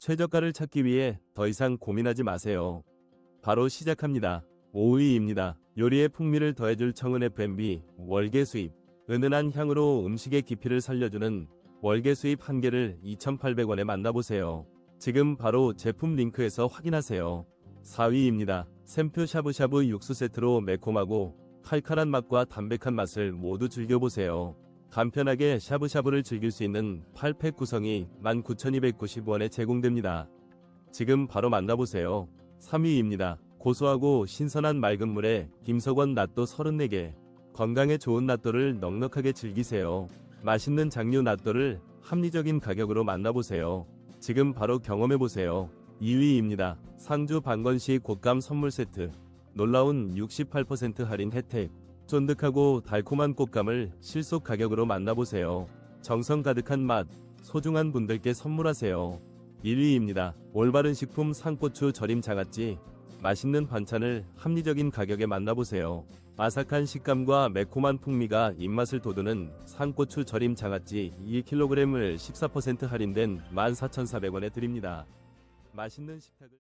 최저가를 찾기 위해 더 이상 고민하지 마세요. 바로 시작합니다. 5위입니다. 요리에 풍미를 더해줄 청은 F&B 월계 수입 은은한 향으로 음식의 깊이를 살려주는 월계 수입 한 개를 2,800원에 만나보세요. 지금 바로 제품 링크에서 확인하세요. 4위입니다. 샘표 샤브샤브 육수 세트로 매콤하고 칼칼한 맛과 담백한 맛을 모두 즐겨보세요. 간편하게 샤브샤브를 즐길 수 있는 8팩 구성이 19,290원에 제공됩니다. 지금 바로 만나보세요. 3위입니다. 고소하고 신선한 맑은 물에 김석원 낫또 34개. 건강에 좋은 낫또를 넉넉하게 즐기세요. 맛있는 장류 낫또를 합리적인 가격으로 만나보세요. 지금 바로 경험해보세요. 2위입니다. 상주 방건시 곶감 선물 세트. 놀라운 68% 할인 혜택. 쫀득하고 달콤한 곶감을 실속 가격으로 만나보세요. 정성 가득한 맛, 소중한 분들께 선물하세요. 1위입니다. 올바른 식품 상고추 절임 장아찌. 맛있는 반찬을 합리적인 가격에 만나보세요. 아삭한 식감과 매콤한 풍미가 입맛을 돋우는 상고추 절임 장아찌 1kg을 14% 할인된 14,400원에 드립니다. 맛있는 식탁을